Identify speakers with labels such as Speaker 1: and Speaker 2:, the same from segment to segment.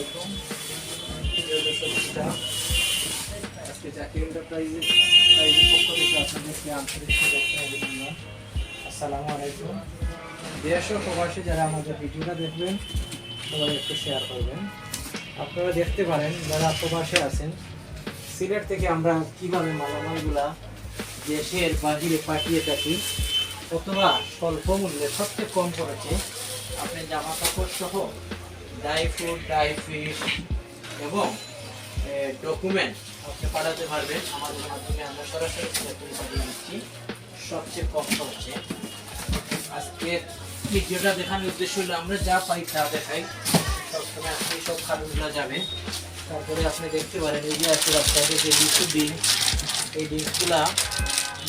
Speaker 1: আলাইকুম। আজকে আলাইকুম। দেশ ও প্রবাসী যারা আমাদের ভিডিওটা দেখবেন, সবাই শেয়ার করবেন। আপনারা দেখতে পারেন, যারা প্রবাসে আছেন, সিলেট থেকে আমরা কীভাবে মালামালগুলা দেশের বাহিরে পাঠিয়ে থাকি, অথবা স্বল্প মূল্যে সবচেয়ে কম খরচে আপনি জামা কাপড় সহ ড্রাই ফ্রুট ড্রাই ফিশ এবং ডকুমেন্ট আপনি পাঠাতে পারবেন আমাদের মাধ্যমে আমরা সরাসরি সিলেট পাঠিয়ে দিচ্ছি। সবচেয়ে কম খরচে। আজকে ভিডিওটা দেখানোর উদ্দেশ্য হলো, আমরা যা পাই তা দেখাই। সবসময় আপনি সব খাবারগুলো যাবে তারপরে আপনি দেখতে পারেন, এই যে আছে রাস্তাতে যে লিচু ডিম, এই ডিমগুলা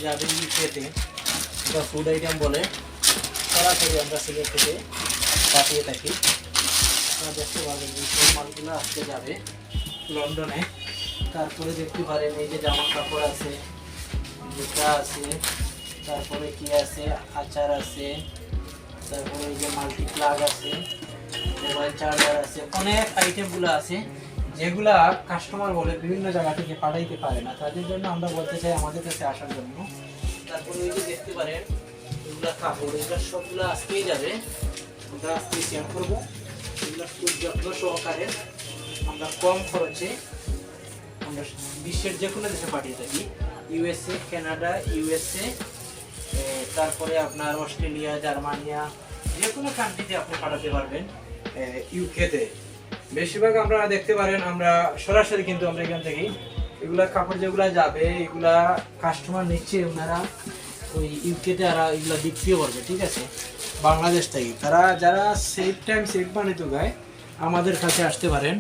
Speaker 1: যাবে খেতে বা ফুড আইটেম বলে। সরাসরি আমরা সিলেট থেকে পাঠিয়ে থাকি। আপনারা দেখতে পাবেন এই সব মালগুলো আজকে যাবে লন্ডনে। তারপরে দেখতে পারেন এই যে জামা কাপড় আছে, জুতা আছে, তারপরে কি আছে? আচার আছে, তারপরে এই যে মাল্টি প্লাগ আছে, মোবাইল চার্জার আছে, অনেক আইটেমগুলো আছে যেগুলা কাস্টমার বলে বিভিন্ন জায়গা থেকে পাঠাইতে পারে না। তাদের জন্য আমরা বলতে চাই আমাদের কাছে আসার জন্য। তারপরে এই যে দেখতে পারেন, এগুলা কাপড়, এগুলো সবগুলো আজকেই যাবে। আমরা আজকেই সেন্ড করব। এগুলো খুব যত্ন সহকারে আমরা কম খরচে আমরা বিশ্বের যে কোনো দেশে পাঠিয়ে থাকি। ইউএসএ, কানাডা, ইউএসএ তারপরে আপনার অস্ট্রেলিয়া, জার্মানিয়া যে কোনো কান্ট্রিতে আপনি পাঠাতে পারবেন ইউকেতে বেশিরভাগ আপনারা দেখতে পারেন, আমরা সরাসরি কিন্তু আমরা এখান থেকেই এগুলা কাপড় যেগুলা যাবে, এগুলা কাস্টমার নিচ্ছে ওনারা ওই ইউকেতে আর এগুলা বিক্রিও করবে, ঠিক আছে? বাংলাদেশ থেকে। তারা যারা সেফ টাইম সেফ বানিয়ে গায়, আমাদের কাছে আসতে পারেন।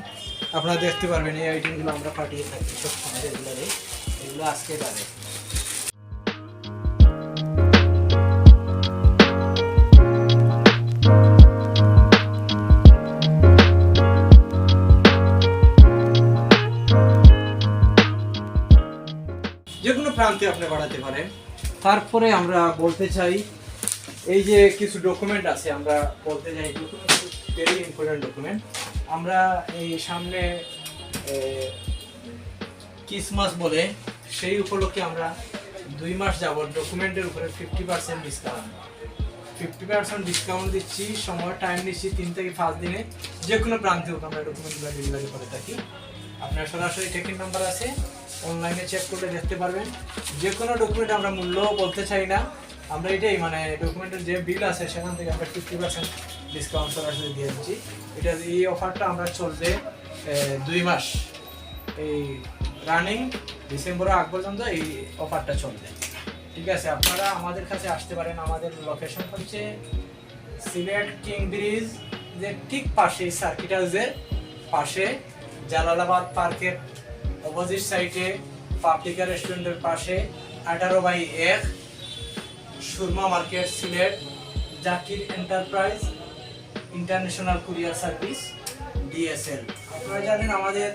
Speaker 1: আপনারা দেখতে পারবেন এই আইটেমগুলো আমরা পাঠিয়ে থাকি সব সময় রেগুলারে এগুলো আজকে যাবে যে কোনো প্রান্তে আপনি বাড়াতে পারেন। তারপরে আমরা বলতে চাই, এই যে কিছু ডকুমেন্ট আছে, আমরা বলতে চাই ভেরি ইম্পর্টেন্ট ডকুমেন্ট আমরা এই সামনে ক্রিসমাস বলে সেই উপলক্ষে আমরা দুই মাস যাব ডকুমেন্টের উপরে fifty percent discount fifty percent discount দিচ্ছি, সময় টাইম নিচ্ছি তিন থেকে পাঁচ দিনে। যে কোনো প্রান্তে হোক আমরা ডকুমেন্টগুলো ডেলিভারি করে থাকি। আপনার সরাসরি টেকিং নাম্বার আছে। অনলাইনে চেক করলে দেখতে পারবেন। যে কোনো ডকুমেন্ট আমরা মূল্য বলতে চাই না। আমরা এটাই মানে ডকুমেন্টের যে বিল আছে, সেখান থেকে আমরা ফিফটি পার্সেন্ট ডিসকাউন্ট সরাসরি দিয়ে দিচ্ছি। এটা এই অফারটা আমরা চলবে দুই মাস। এই রানিং ডিসেম্বরের আগ পর্যন্ত এই অফারটা চলবে। ঠিক আছে, আপনারা আমাদের কাছে আসতে পারেন। আমাদের লোকেশন হচ্ছে সিলেট কিং ব্রিজ, যে ঠিক পাশে সার্কিট হাউসের পাশে জালালাবাদ পার্কের অপোজিট সাইডে পাবলিকা রেস্টুরেন্টের পাশে আঠারো বাই এক Surma market Sylhet Zakir enterprise international courier service, DSL. আপনারা জানেন আমাদের,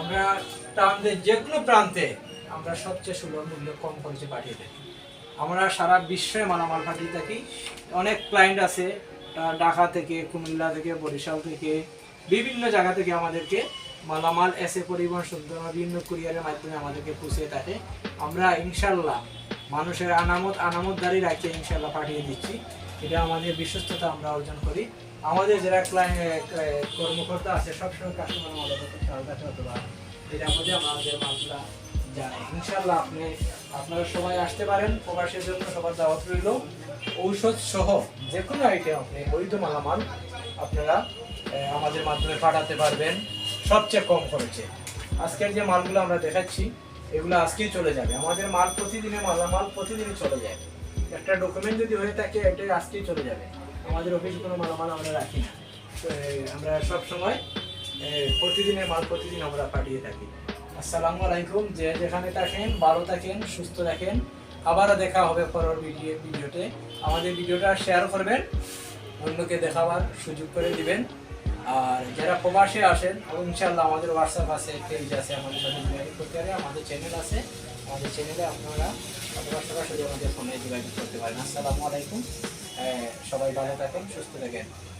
Speaker 1: আমরা প্রান্তে যে কোনো প্রান্তে আমরা সবচেয়ে সুলভ মূল্য কম খরচে পাঠিয়ে থাকি। আমরা সারা বিশ্বে মালামাল পাঠিয়ে থাকি। অনেক ক্লায়েন্ট আছে ঢাকা থেকে, কুমিল্লা থেকে, বরিশাল থেকে, বিভিন্ন জায়গা থেকে আমাদেরকে মালামাল এসে পরিবহন সুন্দর বিভিন্ন কুরিয়ারের মাধ্যমে আমাদেরকে পৌঁছে থাকে। আমরা ইনশাল্লাহ মানুষের আনামত আনামতদারি রাখে ইনশাল্লাহ পাঠিয়ে দিচ্ছি। এটা আমাদের বিশ্বস্ততা আমরা অর্জন করি। আমাদের যারা ক্লায়েন্ট কর্মকর্তা আছে, সবসময় কাস্টমার আমাদের খেয়াল রাখে অথবা মধ্যে আমাদের মালগুলা যায়। ইনশাল্লাহ আপনি, আপনারা সবাই আসতে পারেন। প্রবাসের জন্য সবার দাওয়াত রইল। ঔষধ সহ যে কোনো আইটেম আপনি, বৈধ মালামাল আপনারা আমাদের মাধ্যমে পাঠাতে পারবেন। সবচেয়ে কম খরচে। আজকের যে মালগুলো আমরা দেখাচ্ছি, এগুলো আজকেই চলে যাবে। আমাদের মাল প্রতিদিনে মালামাল প্রতিদিনই চলে যায়। একটা ডকুমেন্ট যদি হয়ে থাকে, এটাই আজকেই চলে যাবে। আমাদের অফিসে কোনো মালামাল আমরা রাখি না। আমরা সব সময় প্রতিদিনের মাল প্রতিদিন আমরা পাঠিয়ে থাকি। আসসালামু আলাইকুম, যে যেখানে থাকেন, ভালো থাকেন, সুস্থ থাকেন। আবারও দেখা হবে পরের ভিডিও ভিডিওতে আমাদের ভিডিওটা শেয়ার করবেন, অন্যকে দেখাবার সুযোগ করে দিবেন। আর যারা প্রবাসে আসেন ইনশাল্লাহ আমাদের হোয়াটসঅ্যাপ আছে পেজ আছে আমাদের সাথে যোগাযোগ করতে পারে আমাদের চ্যানেল আছে। আমাদের চ্যানেলে আপনারা অথবা সরাসরি আমাদের ফোনে যোগাযোগ করতে পারেন। আসসালামু আলাইকুম। আহ, সবাই ভালো থাকেন সুস্থ থাকেন।